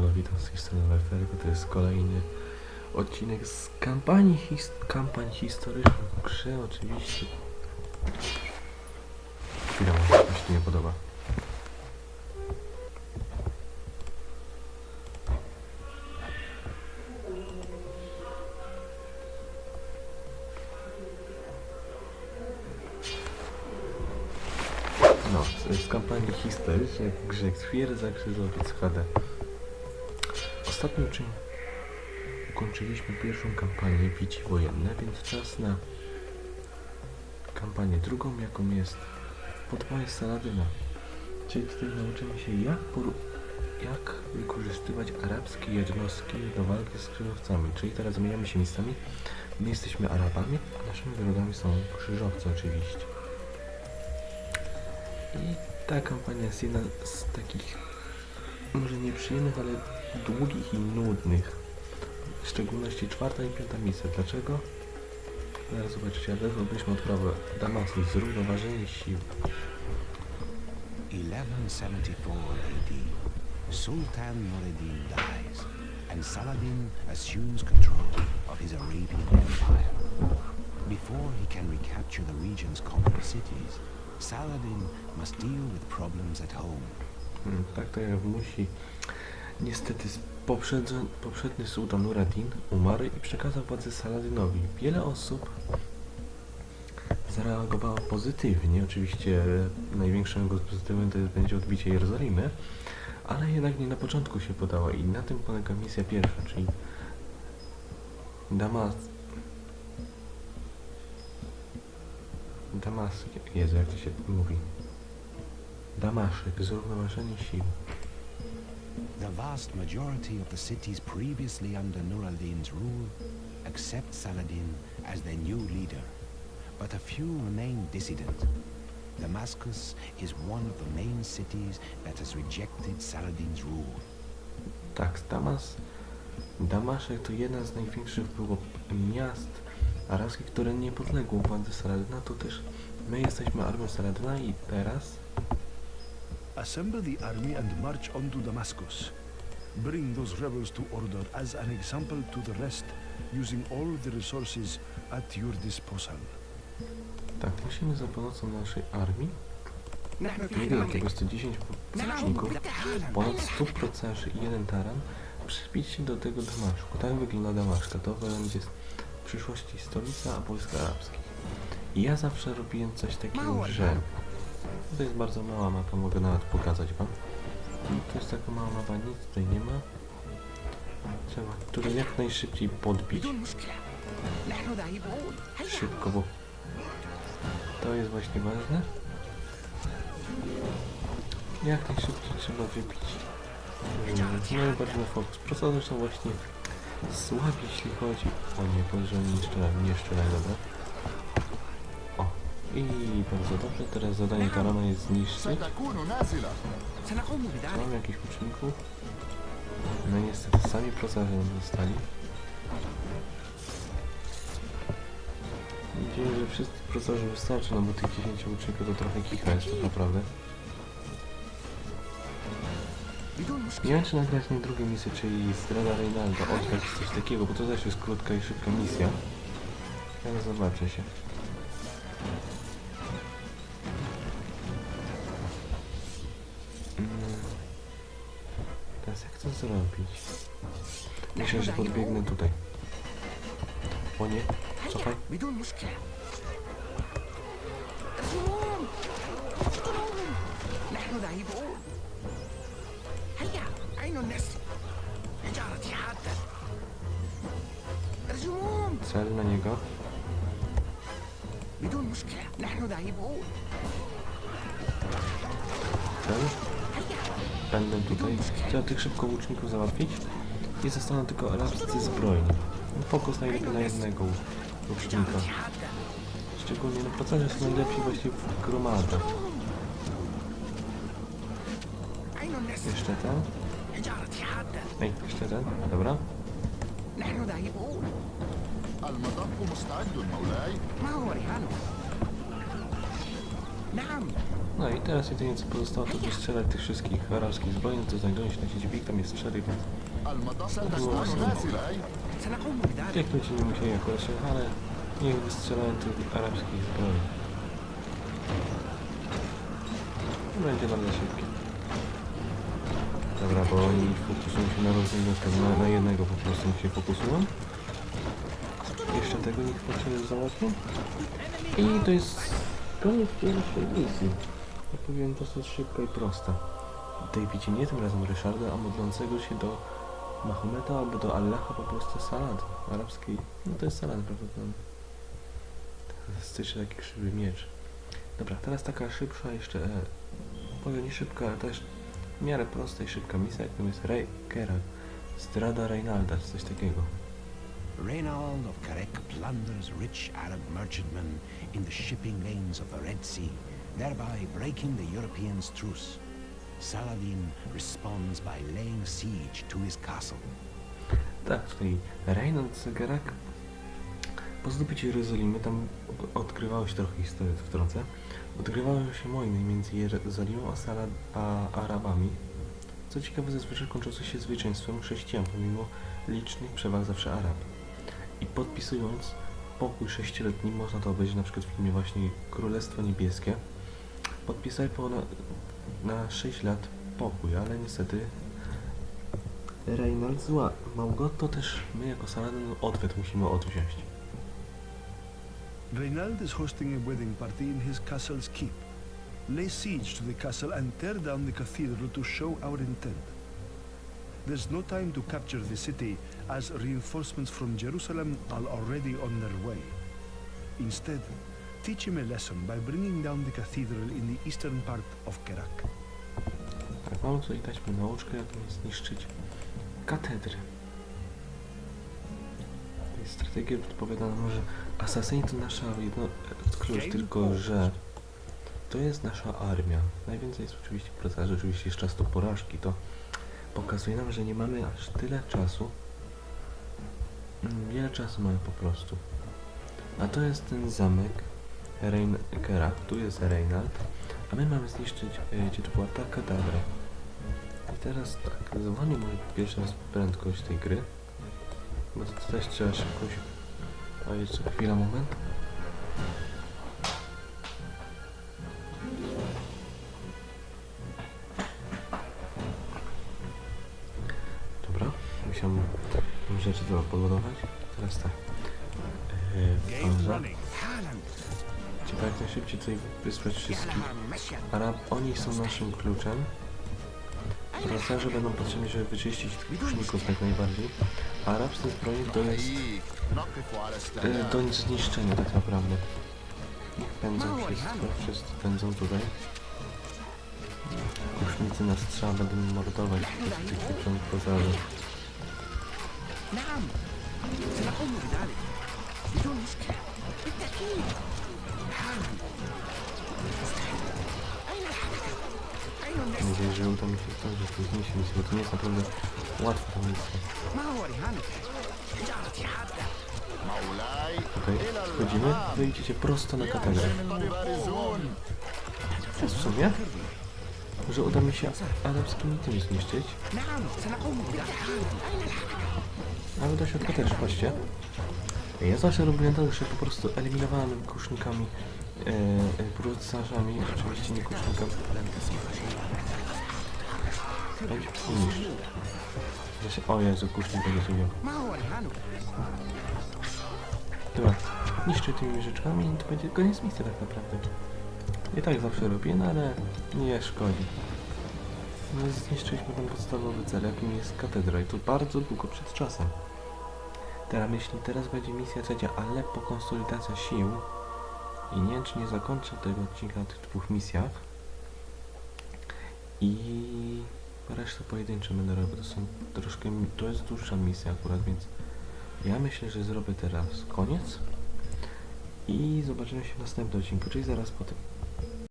Halo, witam z historii Lefergo. To jest kolejny odcinek z kampanii, his kampań historycznych w grze, oczywiście. Chwila, mi się nie podoba. No, z, z kampanii historycznej w grze Twierdza Krzyżowiec HD. Ostatnio czym ukończyliśmy pierwszą kampanię Wici Wojenne, więc czas na kampanię drugą, jaką jest Podboje Saladyna. Czyli tutaj nauczymy się jak, jak wykorzystywać arabskie jednostki do walki z krzyżowcami. Czyli teraz zmieniamy się miejscami. My jesteśmy Arabami, a naszymi wrogami są krzyżowcy oczywiście. I ta kampania jest jedna z takich może nieprzyjemnych, ale długich i nudnych. W szczególności czwarta i piąta misja. Dlaczego? Zaraz zobaczycie, ale robiliśmy odprawę Damasu, zrównoważenie sił. 1174 AD, Sultan Nureddin dies, and Saladin assumes control of his Arabian Empire. Before he can recapture the region's conquered cities, Saladin must deal with problems at home. Hmm, Tak to jak musi. Niestety poprzedni sułtan Nuradin umarł i przekazał władzę Saladynowi. Wiele osób zareagowało pozytywnie. Oczywiście największym jego pozytywem to będzie odbicie Jerozolimy, ale jednak nie na początku się podała i na tym polega misja pierwsza, czyli Damas... Damas... Jezu, jak to się mówi? Damaszek, zrównoważenie sił. The vast majority of the cities previously under Nur al-Din's rule accept Saladin as their new leader, but a few remain dissident. Damascus is one of the main cities that has rejected Saladin's rule. Tak, Damas, Damaszek to jedna z największych było miast arabskich, które nie podległo władzy Saladyna. To też my jesteśmy armią Saladyna i teraz Assemble the army and march on to Damascus. Bring those rebels to order as an example to the rest, using all the resources at your disposal. tak, musimy za pomocą naszej armii, nie do tego 110 włóczników, ponad 100 procarzy i jeden taran, przybić się do tego Damaszku. Tak wygląda Damaszka. To będzie w przyszłości stolica wojsk arabskich. I ja zawsze robiłem coś takiego, że to jest bardzo mała mapa, mogę nawet pokazać wam. To jest taka mała mapa, nic tutaj nie ma. Trzeba tutaj jak najszybciej podbić. Szybko, bo to jest właśnie ważne. Jak najszybciej trzeba wybić. No i bardzo fokus. Procesy są właśnie słabi, jeśli chodzi o nie, bo że oni nie strzelają, nie strzelają, dobra. I tak bardzo dobrze, teraz zadanie Tarana jest zniszczyć. Czy mamy jakichś uczynków? No niestety sami procesem zostali. Mam że wszystkich procesorów wystarczy, no bo tych 10 uczynków to trochę kicha jest tak naprawdę. Nie wiem czy nagrać nie drugie misję, czyli Strada Reynalda, odwać coś takiego, bo to też jest krótka i szybka misja. Ale zobaczę się. chcę zrobić? Myślę, że podbiegnę tutaj. O nie, cofaj. Cel na niego. Cel هيا Będę tutaj. Trzeba tych szybko łuczników załatwić. I zostaną tylko arabscy zbrojni. No, Fokus najlepiej na jednego łucznika. حجارتي حادة Szczególnie na procesie są najlepsi właśnie w gromadach. عين النسر Jeszcze ten. حجارتي حادة Ej, jeszcze ten. Dobra. نحن ذاهبون المطب مستعد مولاي ما هو رهانه نعم no i teraz jedynie co pozostało to wystrzelać tych wszystkich arabskich zbrojnych, co znajdują się na siedzibie, tam jest szeryf. Pieknąć nie musieli akurat się, ale niech wystrzelają tych arabskich zbrojnych. Będzie bardzo szybkie. Dobra, bo oni fokusują się na rozwój, na, na jednego po prostu się fokusują. Jeszcze tego niech potrzebuję załatwię. I to jest koniec pierwszej misji. Powiem dosyć szybka i prosta. Davidzie nie tym razem Ryszarda, a modlącego się do Mahometa albo do Allaha po prostu salad arabskiej. No to jest salad prawdopodobnie. Styczny taki krzywy miecz. Dobra, teraz taka szybsza jeszcze, e, powiem nie szybka, ale też w miarę prosta i szybka misja, jaką jest Rey Kerak. Zdrada Reynalda, czy coś takiego. Reynald of Carec plunders rich Arab merchantmen in the shipping lanes of the Red Sea, thereby breaking the Europeans' truce. Saladin responds by laying siege to his castle. Tak, tutaj Reinald Zegerak po zdobyciu Jerozolimy, tam odgrywało się trochę historii, to wtrącę, odgrywały się wojny między Jerozolimą a, Sala, a Arabami. Co ciekawe, zazwyczaj kończące się zwycięstwem chrześcijan, pomimo licznych przewag zawsze Arab. I podpisując pokój sześcioletni, można to obejrzeć na przykład w filmie właśnie Królestwo Niebieskie, podpisali po na, na 6 lat pokój, ale niestety Reinald zła. Małgotto też my jako Saladin odwet musimy odwziąć. Reynald is hosting a wedding party in his castle's keep. Lay siege to the castle and tear down the cathedral to show our intent. There's no time to capture the city, as reinforcements from Jerusalem are already on their way. Instead, teach him a lesson by bringing down the cathedral in the eastern part of Kerak. Tak, tutaj taśmę nauczkę, jak zniszczyć katedrę. Tej strategii odpowiada nam, że Asasyni to nasza jedno... klucz, tylko że to jest nasza armia. Najwięcej jest oczywiście procesu, oczywiście jest czas do porażki, to pokazuje nam, że nie mamy aż tyle czasu. Mm, Wiele czasu mamy po prostu. A to jest ten zamek Reinkera, tu jest Reinald, a my mamy zniszczyć, e, gdzie to była ta kadabra. I teraz tak, zwolnię może pierwszy raz prędkość tej gry, bo to też trzeba szybko się... A jeszcze chwila, moment. Dobra, musiałem rzeczy do podładować. Teraz tak. Yy, pauza. حالا Trzeba jak najszybciej tutaj wysłać wszystkich. يعلم مشيا Arab, oni są naszym kluczem. Procesorze będą potrzebni, żeby wyczyścić tych kuszników jak najbardziej. A arabscy zbrojeń to jest حييك نقف على e, استعداد do zniszczenia tak naprawdę. Niech pędzą wszystko, wszyscy pędzą tutaj. Kusznicy na strzał będą mordować tych, tych tysiąc pozaży. نعم سنقوم بذلك بدون مشكلة بالتأكيد Mam nadzieję, że uda mi się zdążyć z tym misją, bo to nie jest naprawdę łatwa ta misja. Okej, okay, wchodzimy, no wyjdziecie prosto na katarę. Jest w sumie. Może uda mi się arabskim tym zniszczyć. A uda się od też, patrzcie. Ja zawsze robiłem tak, że po prostu eliminowałem kusznikami, yy, e, e, brudzarzami, oczywiście nie kusznikami. Będzie niszcz. Znaczy, o Jezu, kusznik będzie tu miał. Dobra, niszczę tymi rzeczkami i to będzie koniec misji tak naprawdę. I tak zawsze robię, no ale nie szkodzi. No zniszczyliśmy ten podstawowy cel, jakim jest katedra i to bardzo długo przed czasem. Teraz myśli, teraz będzie misja trzecia, ale po konsolidacja sił i nie wiem, czy nie zakończę tego odcinka na tych dwóch misjach. I resztę pojedyncze będę robił, to są troszkę, to jest dłuższa misja akurat, więc ja myślę, że zrobię teraz koniec i zobaczymy się w następnym odcinku, czyli zaraz po tym.